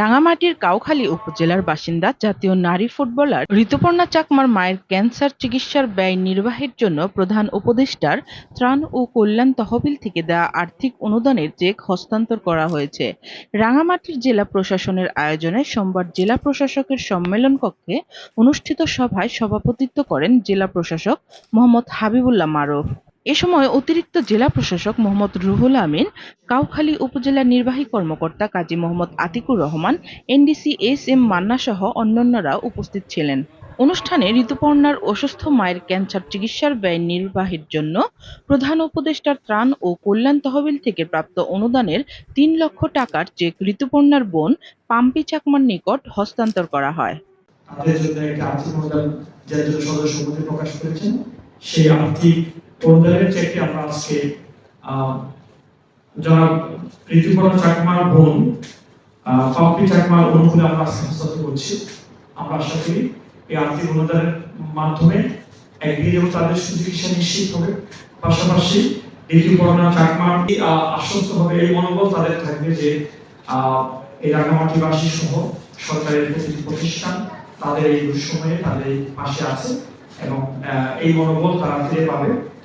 রাঙামাটির কাউখালী উপজেলার বাসিন্দা, জাতীয় নারী ফুটবলার ঋতুপর্ণা চাকমার মায়ের ক্যান্সার চিকিৎসার ব্যয় নির্বাহের জন্য প্রধান উপদেষ্টার ত্রাণ ও কল্যাণ তহবিল থেকে দেওয়া আর্থিক অনুদানের চেক হস্তান্তর করা হয়েছে। রাঙামাটির জেলা প্রশাসনের আয়োজনে সোমবার জেলা প্রশাসকের সম্মেলন কক্ষে অনুষ্ঠিত সভায় সভাপতিত্ব করেন জেলা প্রশাসক মোহাম্মদ হাবিবুল্লাহ মারুফ। এ সময় অতিরিক্ত জেলা প্রশাসক মোহাম্মদ রুহুল আমিন, কাউখালী উপজেলা নির্বাহী কর্মকর্তা Kazi Mohammad Atikur Rahman, NDC S M Manna সহ অন্যান্যরা উপস্থিত ছিলেন। অনুষ্ঠানে ঋতুপর্ণার অসুস্থ মায়ের ক্যান্সার চিকিৎসার ব্যয় নির্বাহের জন্য প্রধান উপদেষ্টার ত্রাণ ও কল্যাণ তহবিল থেকে প্রাপ্ত অনুদানের তিন লক্ষ টাকার চেক ঋতুপর্ণার বোন পাম্পি চাকমার নিকট হস্তান্তর করা হয়। তাদের জন্য একটা আর্থিক অনুদান যার জন্য সদস্য প্রকাশ করেছেন। সেই আর্থিক অনুদানের চেকটি আমরা আজকে জনাব ঋতুপর্ণ চাকমার বোন পাম্পি চাকমার অনুকূলে আমরা আজকে করছি আমরা আশা করি এই আর্থিক অনুদানের মাধ্যমে একদিকে যেমন তাদের সুচিকিৎসা নিশ্চিত হবে। পাশাপাশি ঋতুপর্ণা চাকমার আশ্বস্ত হবে এই মনোবল তাদের থাকবে যে এই রাঙামাটিবাসী সহ সরকারের প্রতিটি প্রতিষ্ঠান তাদের এই দুঃসময়ে তাদের পাশে আছে এবং এই মনোবল তারা ফিরে পাবে।